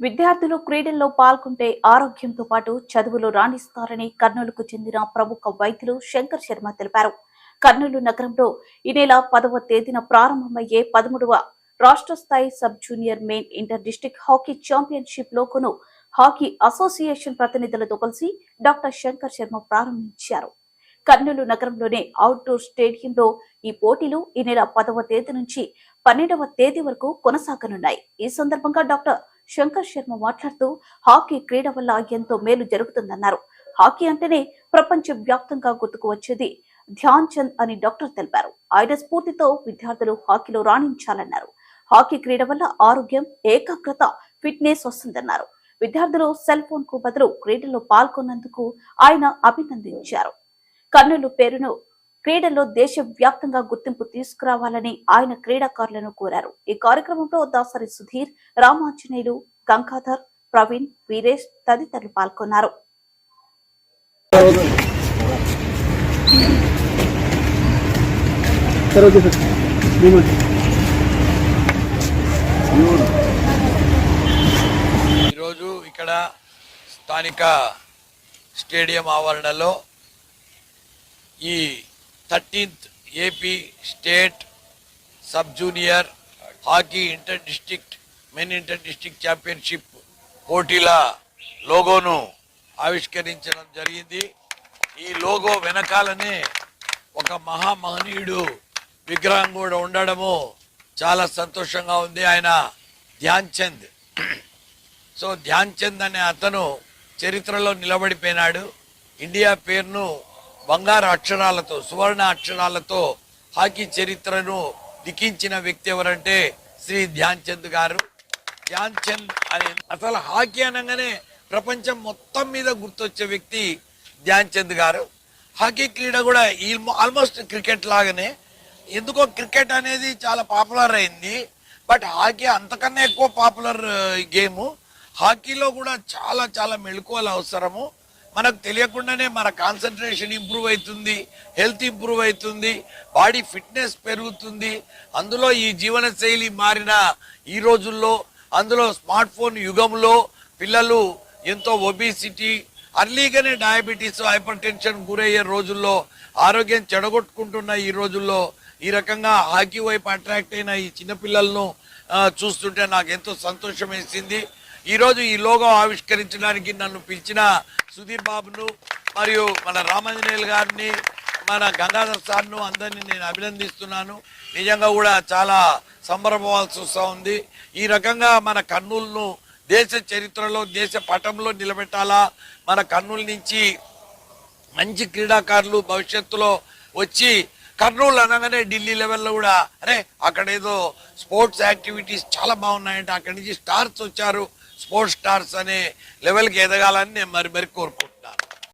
విద్యార్థులు క్రీడల్లో పాల్గొంటే ఆరోగ్యంతో పాటు చదువులు రాణిస్తారని కర్నూలుకు చెందిన ప్రముఖ వైద్యులు శంకర్ శర్మ తెలిపారు. కర్నూలు నగరంలో ఈ నెల పదవ తేదీన ప్రారంభమయ్యే పదమూడవ రాష్ట్ర స్థాయి sub junior main inter district hockey championship లోకును hockey association ప్రతినిధులతో కలిసి డాక్టర్ శంకర్ శర్మ ప్రారంభించారు. కర్నూలు నగరంలోనే అవుట్డోర్ స్టేడియంలో ఈ పోటీలు ఈ నెల పదవ తేదీ నుంచి పన్నెండవ తేదీ వరకు కొనసాగనున్నాయి. ఈ సందర్భంగా డాక్టర్ శంకర్ శర్మ మాట్లాడుతూ హాకీ క్రీడ వల్ల ఎంతో మేలు జరుగుతుందన్నారు. హాకీ అంటేనే ప్రపంచ వ్యాప్తంగా గుర్తుకు వచ్చేది ధ్యాన్ చంద్ అని డాక్టర్ తెలిపారు. ఆయన స్ఫూర్తితో విద్యార్థులు హాకీలో రాణించాలన్నారు. హాకీ క్రీడ వల్ల ఆరోగ్యం ఏకాగ్రత ఫిట్నెస్ వస్తుందన్నారు. విద్యార్థులు సెల్ ఫోన్కు బదులు క్రీడల్లో పాల్గొన్నందుకు ఆయన అభినందించారు. కర్నూలు పేరును క్రీడల్లో దేశవ్యాప్తంగా గుర్తింపు తీసుకురావాలని ఆయన క్రీడాకారులను కోరారు. ఈ కార్యక్రమంలో దాసరి సుధీర్ రామాంజనేయులు గంగాధర్ ప్రవీణ్ వీరేష్ తదితరులు పాల్గొన్నారు. ఈరోజు ఇక్కడ స్థానిక స్టేడియం ఆవరణలో ఈ thirteenth AP state sub junior hockey inter district men inter district championship పోటీల లోగోను ఆవిష్కరించడం జరిగింది. ఈ లోగో వెనకాలనే ఒక మహామహనీయుడు విగ్రహం కూడా ఉండడము చాలా సంతోషంగా ఉంది. ఆయన ధ్యాన్ చంద్ సో ధ్యాన్ చంద్ అనే అతను చరిత్రలో నిలబడిపోయినాడు. ఇండియా పేరును బంగారు అక్షరాలతో సువర్ణ అక్షరాలతో హాకీ చరిత్రను లిఖించిన వ్యక్తి ఎవరంటే శ్రీ ధ్యాన్ చంద్ గారు. ధ్యాన్ చంద్ అనే అసలు హాకీ అనగానే ప్రపంచం మొత్తం మీద గుర్తొచ్చే వ్యక్తి ధ్యాన్ చంద్ గారు. హాకీ క్రీడ కూడా ఈ ఆల్మోస్ట్ క్రికెట్ లాగానే. ఎందుకో క్రికెట్ అనేది చాలా పాపులర్ అయింది. బట్ హాకీ అంతకన్నా ఎక్కువ పాపులర్ గేమ్. హాకీలో కూడా చాలా చాలా మెళుకువలు అవసరము. మనకు తెలియకుండానే మన కాన్సన్ట్రేషన్ ఇంప్రూవ్ అవుతుంది హెల్త్ ఇంప్రూవ్ అవుతుంది బాడీ ఫిట్నెస్ పెరుగుతుంది. అందులో ఈ జీవన శైలి మారిన ఈ రోజుల్లో అందులో స్మార్ట్ ఫోన్ యుగంలో పిల్లలు ఎంతో ఒబిసిటీ అర్లీగానే డయాబెటీస్ హైపర్ టెన్షన్ గురయ్యే రోజుల్లో ఆరోగ్యం చెడగొట్టుకుంటున్న ఈ రోజుల్లో ఈ రకంగా హాకీ వైపు అట్రాక్ట్ అయిన ఈ చిన్నపిల్లలను చూస్తుంటే నాకు ఎంతో సంతోషం వేసింది ఈరోజు ఈ లోగో ఆవిష్కరించడానికి నన్ను పిలిచిన సుధీర్ బాబును మరియు మన రామాంజనేయులు గారిని మన గంగాధర్ సార్ను అందరినీ నేను అభినందిస్తున్నాను. నిజంగా కూడా చాలా సంబరపోవాల్సి వస్తూ ఉంది. ఈ రకంగా మన కర్నూలును దేశ చరిత్రలో దేశ పటంలో నిలబెట్టాలా? మన కర్నూలు నుంచి మంచి క్రీడాకారులు భవిష్యత్తులో వచ్చి కర్నూలు అనగానే ఢిల్లీ లెవెల్లో కూడా అరే అక్కడ ఏదో స్పోర్ట్స్ యాక్టివిటీస్ చాలా బాగున్నాయంటే. అక్కడి నుంచి స్టార్స్ వచ్చారు. స్పోర్ట్స్ స్టార్స్ అనే లెవెల్కి ఎదగాలని నేను మరి మరి కోరుకుంటున్నాను.